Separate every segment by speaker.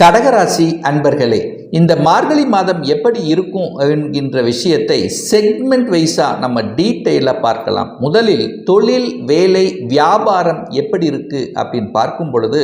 Speaker 1: கடகராசி அன்பர்களே இந்த மார்கழி மாதம் எப்படி இருக்கும் என்கின்ற விஷயத்தை செக்மெண்ட் வைஸாக நம்ம டீட்டெயிலாக பார்க்கலாம். முதலில் தொழில் வேலை வியாபாரம் எப்படி இருக்குது அப்படின்னு பார்க்கும் பொழுது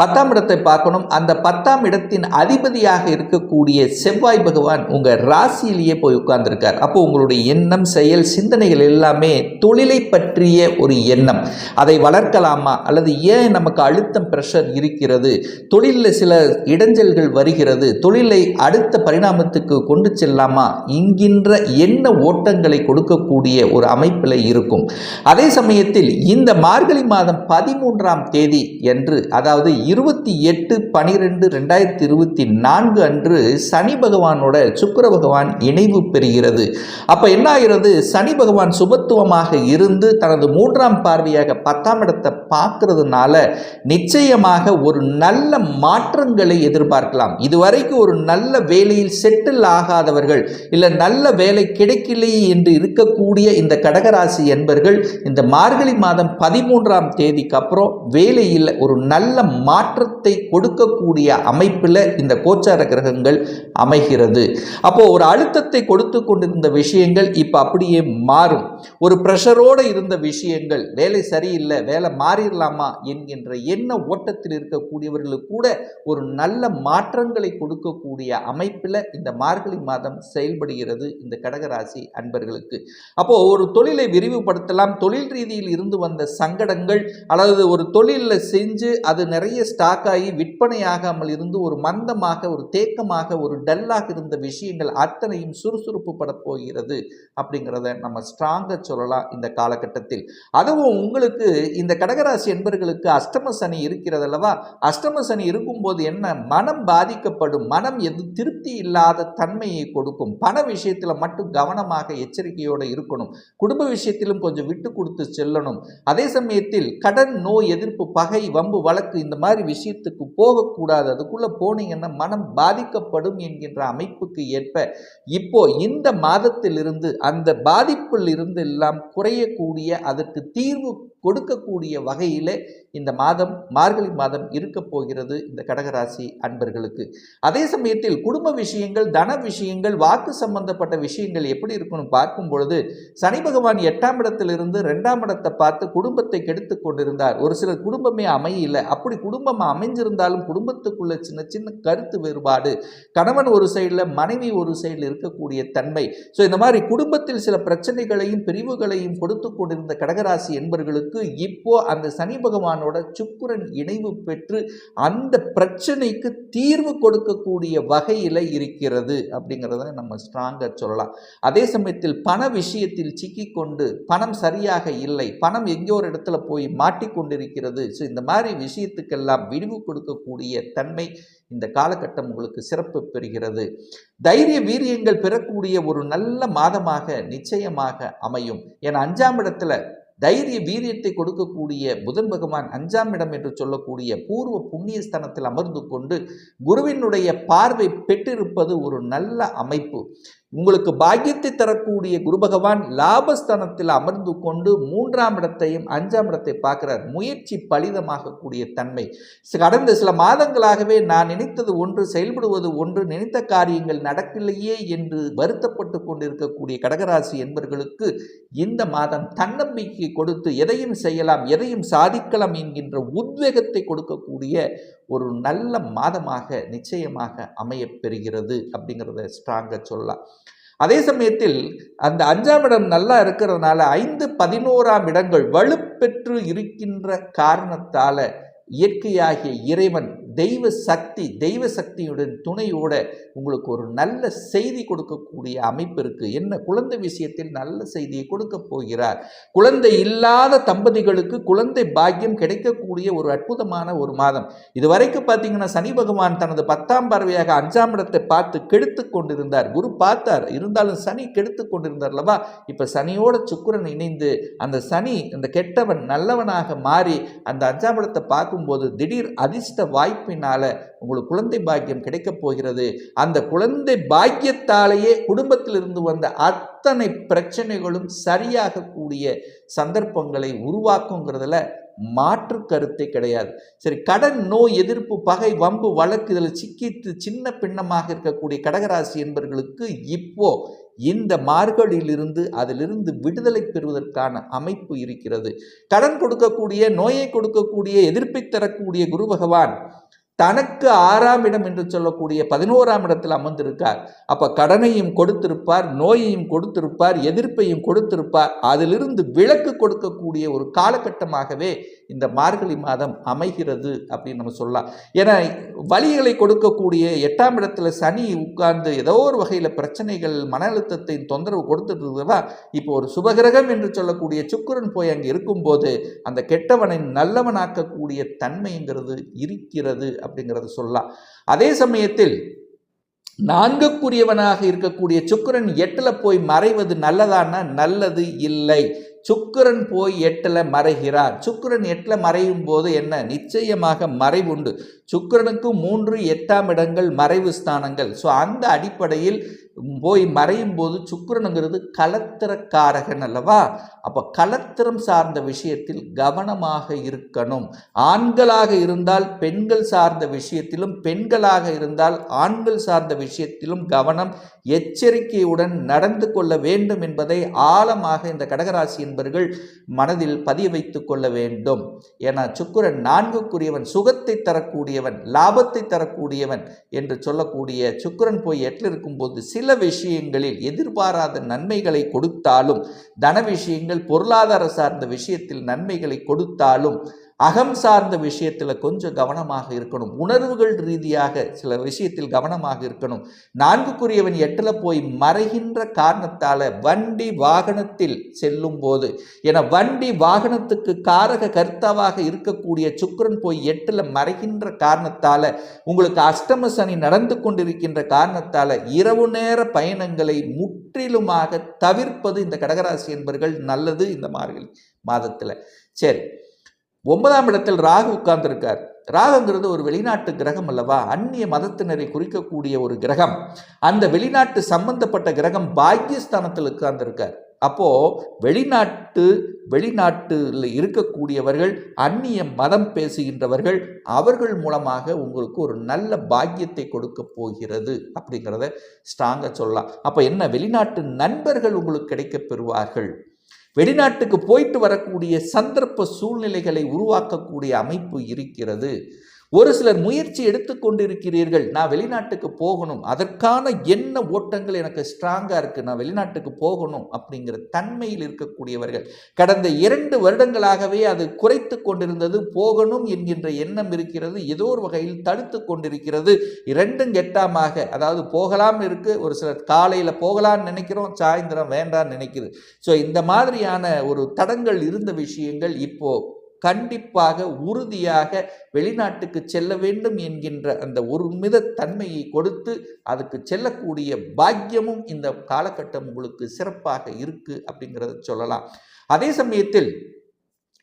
Speaker 1: பத்தாம் இடத்தை பார்க்கணும். அந்த பத்தாம் இடத்தின் அதிபதியாக இருக்கக்கூடிய செவ்வாய் பகவான் உங்கள் ராசியிலேயே போய் உட்கார்ந்துருக்கார். அப்போது உங்களுடைய எண்ணம் செயல் சிந்தனைகள் எல்லாமே தொழிலை பற்றிய ஒரு எண்ணம். அதை வளர்க்கலாமா? அல்லது ஏன் நமக்கு அழுத்தம் ப்ரெஷர் இருக்கிறது? தொழிலில் சில இடைஞ்சல்கள் வருகிறது. தொழிலை அடுத்த பரிணாமத்துக்கு கொண்டு செல்லாமா? என்கின்ற எண்ண ஓட்டங்களை கொடுக்கக்கூடிய ஒரு அமைப்பில் இருக்கும். அதே சமயத்தில் இந்த மார்கழி மாதம் பதிமூன்றாம் தேதி என்று அதாவது இருபத்தி எட்டு பனிரெண்டு ரெண்டாயிரத்தி இருபத்தி நான்கு அன்று சனி பகவானோட சுக்கர பகவான் இணைவு பெறுகிறது. அப்போ என்ன ஆகிறது? சனி பகவான் சுபத்துவமாக இருந்து தனது மூன்றாம் பார்வையாக பத்தாம் இடத்தை பார்க்கறதுனால நிச்சயமாக ஒரு நல்ல மாற்றங்களை எதிர்பார்க்கலாம். இதுவரைக்கும் ஒரு நல்ல வேலையில் செட்டில் ஆகாதவர்கள் இல்லை நல்ல வேலை கிடைக்கலையே என்று இருக்கக்கூடிய இந்த கடகராசி என்பர்கள் இந்த மார்கழி மாதம் பதிமூன்றாம் தேதிக்கு அப்புறம் வேலையில் ஒரு நல்ல மாற்றத்தை கொடுக்கக்கூடிய அமைப்பில் இந்த கோச்சார கிரகங்கள் அமைகிறது. அப்போ ஒரு அழுத்தத்தை கொடுத்து கொண்டிருந்த விஷயங்கள் இப்போ அப்படியே மாறும். ஒரு ப்ரெஷரோடு இருந்த விஷயங்கள் வேலை சரியில்லை வேலை மாறிடலாமா என்கின்ற எண்ண ஓட்டத்தில் இருக்கக்கூடியவர்களுக்கு கூட ஒரு நல்ல மாற்றங்களை கொடுக்கக்கூடிய அமைப்பில் இந்த மார்கழி மாதம் செயல்படுகிறது இந்த கடகராசி அன்பர்களுக்கு. அப்போது ஒரு தொழிலை விரிவுபடுத்தலாம். தொழில் ரீதியில் இருந்து வந்த சங்கடங்கள் அல்லது ஒரு தொழிலில் செஞ்சு அது நிறைய ஸ்டாக் ஆகி விற்பனையாகாமல் இருந்து ஒரு மந்தமாக ஒரு தேக்கமாக ஒரு டல்லாக இருந்த விஷயங்கள் அத்தனையும் சுறுசுறுப்பு பட போகிறது அப்படிங்கிறத நம்ம ஸ்ட்ராங்காக சொல்லலாம் இந்த காலகட்டத்தில். அதுவும் உங்களுக்கு இந்த கடகராசி என்பர்களுக்கு அஷ்டம சனி இருக்கிறது அல்லவா? அஷ்டம சனி இருக்கும்போது என்ன? மனம் பாதிக்கப்படும். மனம் எது திருப்தி இல்லாத தன்மையை கொடுக்கும். பண விஷயத்தில் மட்டும் கவனமாக எச்சரிக்கையோடு இருக்கணும். குடும்ப விஷயத்திலும் கொஞ்சம் விட்டு கொடுத்து செல்லணும். அதே சமயத்தில் கடன் நோய் எதிர்ப்பு பகை வம்பு வழக்கு இந்த மாதிரி விஷயத்துக்கு போகக்கூடாது. அதுக்குள்ளே போனீங்கன்னா மனம் பாதிக்கப்படும் என்கின்ற அமைப்புக்கு ஏற்ப இப்போ இந்த மாதத்திலிருந்து அந்த பாதிப்பில் இருந்து எல்லாம் குறையக்கூடிய அதற்கு தீர்வு கொடுக்கக்கூடிய வகையில் இந்த மாதம் மார்கழி மாதம் இருக்க போகிறது இந்த கடகராசி அன்பர்களுக்கு. அதே சமயத்தில் குடும்ப விஷயங்கள் தன விஷயங்கள் வாக்கு சம்பந்தப்பட்ட விஷயங்கள் எப்படி இருக்குன்னு பார்க்கும் பொழுது சனி பகவான் எட்டாம் இடத்திலிருந்து ரெண்டாம் இடத்தை பார்த்து குடும்பத்தை கெடுத்து கொண்டிருந்தார். ஒரு சிலர் குடும்பமே அமையல. அப்படி குடும்பம் அமைஞ்சிருந்தாலும் குடும்பத்துக்குள்ள சின்ன சின்ன கருத்து வேறுபாடு கணவன் ஒரு சைடில் மனைவி ஒரு சைடில் இருக்கக்கூடிய தன்மை. ஸோ இந்த மாதிரி குடும்பத்தில் சில பிரச்சனைகளையும் பிரிவுகளையும் கொடுத்து கொண்டிருந்த கடகராசி என்பர்களுக்கு இப்போ அந்த சனி பகவானோட சுக்குரன் இணைவு பெற்று அந்த பிரச்சனைக்கு தீர்வு கொடுக்கக்கூடிய வகையில் இருக்கிறது அப்படிங்கிறத நம்ம ஸ்ட்ராங்காக சொல்லலாம். அதே சமயத்தில் பண விஷயத்தில் சிக்கிக்கொண்டு பணம் சரியாக இல்லை பணம் எங்கேயோ ஒரு இடத்துல போய் மாட்டிக்கொண்டிருக்கிறது. ஸோ இந்த மாதிரி விஷயத்துக்கெல்லாம் விடிவு கொடுக்கக்கூடிய தன்மை இந்த காலகட்டம் உங்களுக்கு சிறப்பு பெறுகிறது. தைரிய வீரியங்கள் பெறக்கூடிய ஒரு நல்ல மாதமாக நிச்சயமாக அமையும். ஏன்னா அஞ்சாம் இடத்துல தைரிய வீரியத்தை கொடுக்கக்கூடிய புதன் பகவான் அஞ்சாம் இடம் என்று சொல்லக்கூடிய பூர்வ புண்ணிய ஸ்தானத்தில் அமர்ந்து கொண்டு குருவினுடைய பார்வை பெற்றிருப்பது ஒரு நல்ல அமைப்பு. உங்களுக்கு பாக்கியத்தை தரக்கூடிய குரு பகவான் லாபஸ்தானத்தில் அமர்ந்து கொண்டு மூன்றாம் இடத்தையும் அஞ்சாம் இடத்தை பார்க்கிறார். முயற்சி பலிதமாகக்கூடிய தன்மை. கடந்த சில மாதங்களாகவே நான் நினைத்தது ஒன்று செயல்படுவது ஒன்று நினைத்த காரியங்கள் நடக்கலையே என்று வருத்தப்பட்டு கொண்டிருக்கக்கூடிய கடகராசி என்பவர்களுக்கு இந்த மாதம் தன்னம்பிக்கை கொடுத்து எதையும் செய்யலாம் எதையும் சாதிக்கலாம் என்கின்ற உத்வேகத்தை கொடுக்கக்கூடிய ஒரு நல்ல மாதமாக நிச்சயமாக அமையப்பெறுகிறது அப்படிங்கிறத ஸ்ட்ராங்காக சொல்லலாம். அதே சமயத்தில் அந்த அஞ்சாம் இடம் நல்லா இருக்கிறதுனால ஐந்து பதினோராம் இடங்கள் வலுப்பெற்று இருக்கின்ற காரணத்தால் இயற்கையாகிய இறைவன் தெய்வ சக்தி தெய்வ சக்தியுடன் துணையோட உங்களுக்கு ஒரு நல்ல செய்தி கொடுக்கக்கூடிய அமைப்பு இருக்குது என்ன? குழந்தை விஷயத்தில் நல்ல செய்தியை கொடுக்க போகிறார். குழந்தை இல்லாத தம்பதிகளுக்கு குழந்தை பாக்கியம் கிடைக்கக்கூடிய ஒரு அற்புதமான ஒரு மாதம். இதுவரைக்கும் பார்த்தீங்கன்னா சனி பகவான் தனது பத்தாம் பார்வையாக அஞ்சாம் இடத்தை பார்த்து கெடுத்து கொண்டிருந்தார். குரு பார்த்தார். இருந்தாலும் சனி கெடுத்து கொண்டிருந்தார் அல்லவா? இப்போ சனியோட சுக்கிரன் இணைந்து அந்த சனி அந்த கெட்டவன் நல்லவனாக மாறி அந்த அஞ்சாம் இடத்தை பார்க்கும்போது திடீர் அதிர்ஷ்ட வாய்ப்பு வாய்ப்பினால உங்களுக்கு குழந்தை பாக்கியம் கிடைக்கப் போகிறது. அந்த குழந்தை பாக்கியத்தாலேயே குடும்பத்திலிருந்து வந்த அத்தனை பிரச்சனைகளும் சரியாகக்கூடிய சந்தர்ப்பங்களை உருவாக்குங்கிறதுல மாற்று கருத்தே கிடையாது. சரி கடன் நோய் எதிர்ப்பு பகை வம்பு வழக்கு இதில் சிக்கித்து சின்ன பின்னமாக இருக்கக்கூடிய கடகராசி என்பவர்களுக்கு இப்போ இந்த மார்கழியிலிருந்து அதிலிருந்து விடுதலை பெறுவதற்கான அமைப்பு இருக்கிறது. கடன் கொடுக்கக்கூடிய நோயை கொடுக்கக்கூடிய எதிர்ப்பை தரக்கூடிய குரு பகவான் தனக்கு ஆறாம் இடம் என்று சொல்லக்கூடிய பதினோராம் இடத்தில் அமர்ந்திருக்கார். அப்ப கடனையும் கொடுத்திருப்பார் நோயையும் கொடுத்திருப்பார் எதிர்ப்பையும் கொடுத்திருப்பார். அதிலிருந்து விலக்கு கொடுக்கக்கூடிய ஒரு காலகட்டமாகவே இந்த மார்கழி மாதம் அமைகிறது அப்படின்னு நம்ம சொல்லலாம். ஏன்னா வழிகளை கொடுக்கக்கூடிய எட்டாம் இடத்துல சனி உட்கார்ந்து ஏதோ ஒரு வகையில் பிரச்சனைகள் மன அழுத்தத்தை தொந்தரவு கொடுத்துட்டு இப்போ ஒரு சுபகிரகம் என்று சொல்லக்கூடிய சுக்குரன் போய் அங்கே இருக்கும்போது அந்த கெட்டவனை நல்லவனாக்கக்கூடிய தன்மைங்கிறது இருக்கிறது அப்படிங்கிறது சொல்லலாம். அதே சமயத்தில் நான்குக்குரியவனாக இருக்கக்கூடிய சுக்கிரன் எட்டில் போய் மறைவது நல்லதானா? நல்லது இல்லை. சுக்கிரன் போய் எட்டில் மறைகிறார். சுக்கிரன் எட்டில் மறையும் போது என்ன? நிச்சயமாக மறைவுண்டு. சுக்கிரனுக்கு மூன்று எட்டாம் இடங்கள் மறைவு ஸ்தானங்கள். ஸோ அந்த அடிப்படையில் போய் மறையும் போது சுக்கிரனுங்கிறது கலத்திரக்காரகன் அல்லவா? அப்போ கலத்திரம் சார்ந்த விஷயத்தில் கவனமாக இருக்கணும். ஆண்களாக இருந்தால் பெண்கள் சார்ந்த விஷயத்திலும் பெண்களாக இருந்தால் ஆண்கள் சார்ந்த விஷயத்திலும் கவனம் எச்சரிக்கையுடன் நடந்து கொள்ள வேண்டும் என்பதை ஆழமாக இந்த கடகராசியின் என்பவர்கள் மனதில் பதிய வைத்து கொள்ள வேண்டும். ஏன்னா சுக்கரன் நான்குக்குரியவன் சுகத்தை தரக்கூடியவன் லாபத்தை தரக்கூடியவன் என்று சொல்லக்கூடிய சுக்கிரன் போய் எட்டில் இருக்கும்போது சில விஷயங்களில் எதிர்பாராத நன்மைகளை கொடுத்தாலும் தன விஷயங்கள் பொருளாதார சார்ந்த விஷயத்தில் நன்மைகளை கொடுத்தாலும் அகம் சார்ந்த விஷயத்தில் கொஞ்சம் கவனமாக இருக்கணும். உணர்வுகள் ரீதியாக சில விஷயத்தில் கவனமாக இருக்கணும். நான்குக்குரியவன் எட்டில் போய் மறைகின்ற காரணத்தால் வண்டி வாகனத்தில் செல்லும் போது என வண்டி வாகனத்துக்கு காரக கர்த்தாவாக இருக்கக்கூடிய சுக்கரன் போய் எட்டில் மறைகின்ற காரணத்தால் உங்களுக்கு அஷ்டம சனி நடந்து கொண்டிருக்கின்ற காரணத்தால் இரவு நேர பயணங்களை முற்றிலுமாக தவிர்ப்பது இந்த கடகராசி என்பர்கள் நல்லது இந்த மார்கழி மாதத்தில். சரி. ஒன்பதாம் இடத்தில் ராகு உட்கார்ந்திருக்கார். ராகுங்கிறது ஒரு வெளிநாட்டு கிரகம் அல்லவா? அந்நிய மதத்தினரை குறிக்கக்கூடிய ஒரு கிரகம். அந்த வெளிநாட்டு சம்பந்தப்பட்ட கிரகம் பாக்கியஸ்தானத்தில் உட்கார்ந்திருக்கார். அப்போ வெளிநாட்டு வெளிநாட்டில் இருக்கக்கூடியவர்கள் அந்நிய மதம் பேசுகின்றவர்கள் அவர்கள் மூலமாக உங்களுக்கு ஒரு நல்ல பாக்கியத்தை கொடுக்க போகிறது அப்படிங்கிறத ஸ்ட்ராங்காக சொல்லலாம். அப்போ என்ன? வெளிநாட்டு நண்பர்கள் உங்களுக்கு கிடைக்கப் பெறுவார்கள். வெளிநாட்டுக்கு போயிட்டு வரக்கூடிய சந்தர்ப்ப சூழ்நிலைகளை உருவாக்கக்கூடிய அமைப்பு இருக்கிறது. ஒரு சிலர் முயற்சி எடுத்துக்கொண்டிருக்கிறீர்கள் நான் வெளிநாட்டுக்கு போகணும் அதற்கான என்ன ஓட்டங்கள் எனக்கு ஸ்ட்ராங்காக இருக்குது நான் வெளிநாட்டுக்கு போகணும் அப்படிங்கிற தன்மையில் இருக்கக்கூடியவர்கள். கடந்த இரண்டு வருடங்களாகவே அது குறைத்து கொண்டிருந்தது போகணும் என்கின்ற எண்ணம் இருக்கிறது ஏதோ ஒரு வகையில் தடுத்து கொண்டிருக்கிறது. இரண்டும் கெட்டாமாக அதாவது போகலாம்னு இருக்குது ஒரு சிலர் காலையில் போகலான்னு நினைக்கிறோம் சாயந்தரம் வேண்டாம்னு நினைக்குது. ஸோ இந்த மாதிரியான ஒரு தடங்கள் இருந்த விஷயங்கள் இப்போது கண்டிப்பாக உறுதியாக வெளிநாட்டுக்கு செல்ல வேண்டும் என்கின்ற அந்த ஒருமித தன்மையை கொடுத்து அதுக்கு செல்லக்கூடிய பாக்கியமும் இந்த காலகட்டம் உங்களுக்கு சிறப்பாக இருக்கு அப்படிங்கிறத சொல்லலாம். அதே சமயத்தில்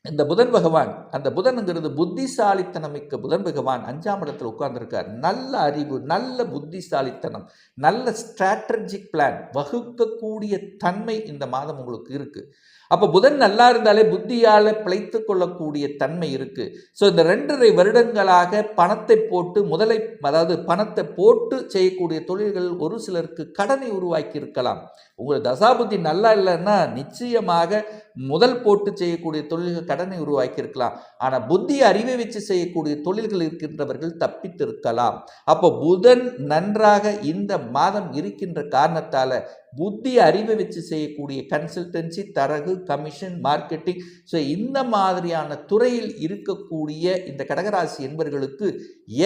Speaker 1: இந்த புதன் பகவான் அந்த புதனுங்கிறது புத்திசாலித்தனமிக்க புதன் பகவான் அஞ்சாம் இடத்தில் உட்கார்ந்துருக்கார். நல்ல அறிவு நல்ல புத்திசாலித்தனம் நல்ல ஸ்ட்ராட்டஜிக் பிளான் வகுக்கக்கூடிய தன்மை இந்த மாதம் உங்களுக்கு இருக்குது அப்போ புதன் நல்லா இருந்தாலே புத்தியால் பிழைத்து கொள்ளக்கூடிய தன்மை இருக்கு. ஸோ இந்த ரெண்டரை வருடங்களாக பணத்தை போட்டு முதலை அதாவது பணத்தை போட்டு செய்யக்கூடிய தொழில்கள் ஒரு சிலருக்கு கடனை உருவாக்கி இருக்கலாம் உங்கள் தசாபுத்தி நல்லா இல்லைன்னா நிச்சயமாக முதல் போட்டு செய்யக்கூடிய தொழில்கள் கடனை உருவாக்கி இருக்கலாம் ஆனால் புத்தி அறிவை வச்சு செய்யக்கூடிய தொழில்கள் இருக்கின்றவர்கள் தப்பித்து இருக்கலாம் அப்போ புதன் நன்றாக இந்த மாதம் இருக்கின்ற காரணத்தால் புத்தி அறிவை வச்சு செய்யக்கூடிய கன்சல்டன்சி தரகு கமிஷன் மார்க்கெட்டிங் ஸோ இந்த மாதிரியான துறையில் இருக்கக்கூடிய இந்த கடகராசி என்பர்களுக்கு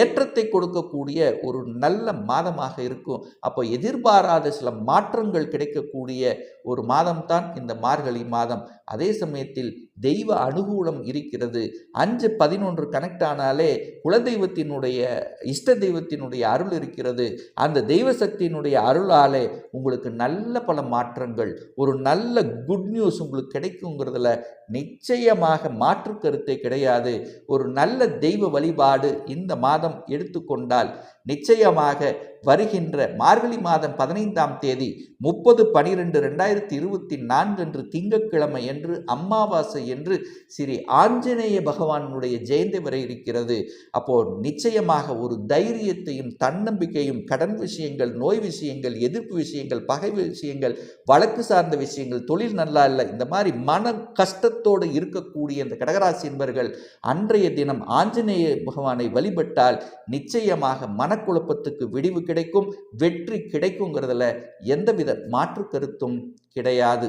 Speaker 1: ஏற்றத்தை கொடுக்கக்கூடிய ஒரு நல்ல மாதமாக இருக்கும். அப்போ எதிர்பாராத சில மாற்றங்கள் கிடைக்கக்கூடிய ஒரு மாதம்தான் இந்த மார்கழி மாதம். அதே சமயத்தில் தெய்வ அனுகூலம் இருக்கிறது. அஞ்சு பதினொன்று கனெக்ட் ஆனாலே குலதெய்வத்தினுடைய இஷ்ட தெய்வத்தினுடைய அருள் இருக்கிறது. அந்த தெய்வ சக்தியினுடைய அருளாலே உங்களுக்கு நல்ல பல மாற்றங்கள் ஒரு நல்ல குட் நியூஸ் உங்களுக்கு கிடைக்குங்கிறதுல நிச்சயமாக மாற்று கருத்தே கிடையாது. ஒரு நல்ல தெய்வ வழிபாடு இந்த மா மாதம் எடுத்துக்கொண்டால் நிச்சயமாக வருகின்ற மார்கழி மாதம் பதினைந்தாம் தேதி முப்பது பனிரெண்டு ரெண்டாயிரத்தி இருபத்தி நான்கு என்று திங்கட்கிழமை என்று அமாவாசை என்று ஸ்ரீ ஆஞ்சநேய பகவானுடைய ஜெயந்தி வரை இருக்கிறது. அப்போ நிச்சயமாக ஒரு தைரியத்தையும் தன்னம்பிக்கையும் கடன் விஷயங்கள் நோய் விஷயங்கள் எதிர்ப்பு விஷயங்கள் பகை விஷயங்கள் வழக்கு சார்ந்த விஷயங்கள் தொழில் நல்லா இல்லை இந்த மாதிரி மன கஷ்டத்தோடு இருக்கக்கூடிய இந்த கடகராசி என்பர்கள் அன்றைய தினம் ஆஞ்சநேய பகவானை வழிபட்டால் நிச்சயமாக மன மனக்குழப்பத்துக்கு விடிவு கிடைக்கும் வெற்றி கிடைக்குங்கிறதுல எந்தவித மாற்று கருத்தும் கிடையாது.